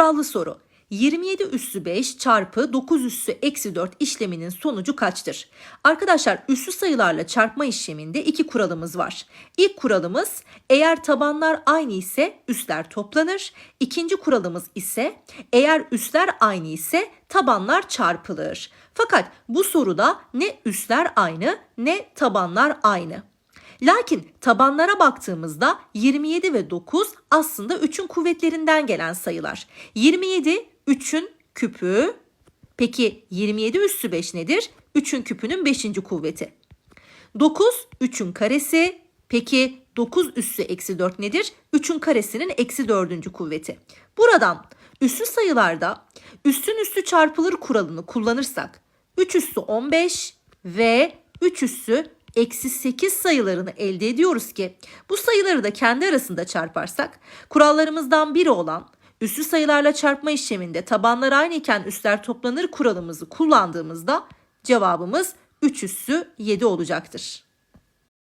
Kurallı soru. 27 üssü 5 çarpı 9 üssü eksi 4 işleminin sonucu kaçtır? Arkadaşlar üssü sayılarla çarpma işleminde iki kuralımız var. İlk kuralımız eğer tabanlar aynı ise üsler toplanır. İkinci kuralımız ise eğer üsler aynı ise tabanlar çarpılır. Fakat bu soruda ne üsler aynı ne tabanlar aynı. Lakin tabanlara baktığımızda 27 ve 9 aslında 3'ün kuvvetlerinden gelen sayılar. 27 3'ün küpü. Peki 27 üssü 5 nedir? 3'ün küpünün 5. kuvveti. 9 3'ün karesi. Peki 9 üssü eksi 4 nedir? 3'ün karesinin eksi 4. kuvveti. Buradan üssü sayılarda üstün üstü çarpılır kuralını kullanırsak 3 üssü 15 ve 3 üssü eksi 8 sayılarını elde ediyoruz ki bu sayıları da kendi arasında çarparsak kurallarımızdan biri olan üslü sayılarla çarpma işleminde tabanlar aynı iken üstler toplanır kuralımızı kullandığımızda cevabımız 3 üssü 7 olacaktır.